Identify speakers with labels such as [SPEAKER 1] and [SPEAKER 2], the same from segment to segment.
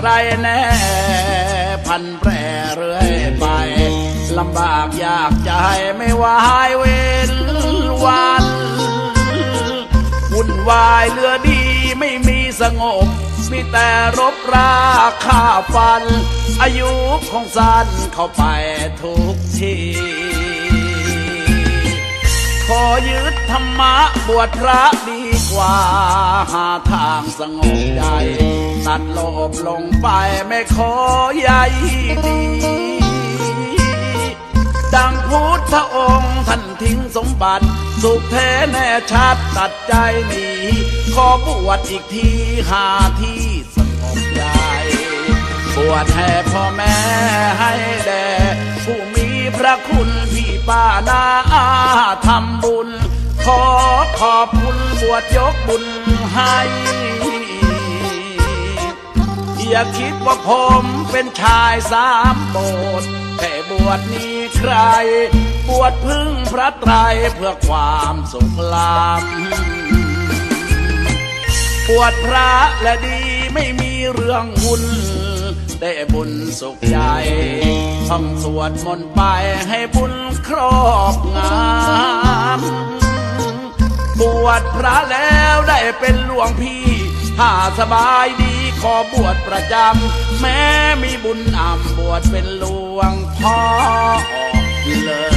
[SPEAKER 1] ไรแน่ พันแปรเรื่อยไปลำบากยากใจไม่วายเว้นวันวุ่นวายเรือดีไม่มีสงบ มีแต่รบราฆ่าฟัน อายุของสันเข้าไปทุกที ยึดธรรมะบวชพระดีกว่า หาทางสงบใจ ตัดโลภลงไปไม่ขอใยดี ดังพุทธองค์ท่านทิ้งสมบัติ สุขแท้แน่ชัดตัดใจหนีขอบวชอีกทีหาที่สงบใจบวชให้พ่อแม่ให้แด่ผู้มีพระคุณ ป้านาอาทำบุญ ขอขอบคุณบวชยกบุญให้อย่าคิดว่าผมเป็นชายสามโบสถ์แค่บวชนี้ใคร บวชพึ่งพระไตรเพื่อความสุขลำบวชพระและดีไม่มีเรื่องวุ่น ได้บุญสุขใจท่องสวดมนต์ไปให้บุญครอบงามบวชพระแล้วได้เป็นหลวงพี่ ถ้าสบายดีขอบวชประจำ แม้มีบุญนำบวชเป็นหลวงพ่อเลย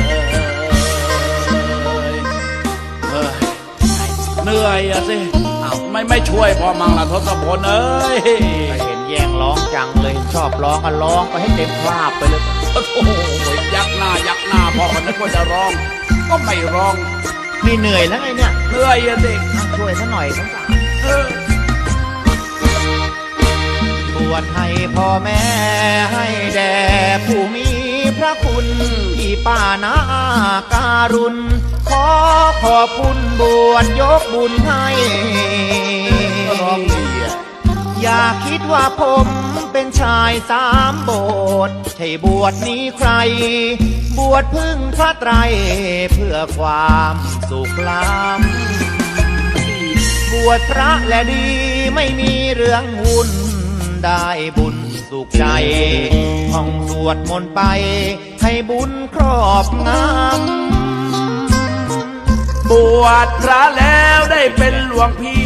[SPEAKER 1] เฮ้ยเหนื่อยอะสิไม่ไม่ช่วยพอมังละทศพลเอ้ย
[SPEAKER 2] แย่งร้องจังเลยชอบร้องก็ร้องไปให้เต็มคราบไปเลย
[SPEAKER 1] โอ้โหยักหน้ายักหน้าพอคนนึกว่าจะร้อง ก็ไม่ร้อง
[SPEAKER 2] นี่เหนื่อยแล้วไงเนี่ย
[SPEAKER 1] เหนื่อยอะสิ
[SPEAKER 2] เอาช่วยซะหน่อยสงสาร
[SPEAKER 1] เออ
[SPEAKER 2] บวชให้พ่อแม่ให้แด่ผู้มีพระคุณพี่ป้านาการุณ ขอขอบคุณบวชยกบุญให้
[SPEAKER 1] ร้องดี อ
[SPEAKER 2] ย่าคิดว่าผมเป็นชายสามโบสถ์ใช่บวชนี้ใคร บวชพึ่งพระไตร เพื่อความสุขล้ำบวชพระและดีไม่มีเรื่องวุ่นได้บุญสุขใจท่องสวดมนต์ไป ให้บุญครอบงำ
[SPEAKER 1] บวชพระแล้วได้เป็นหลวงพี่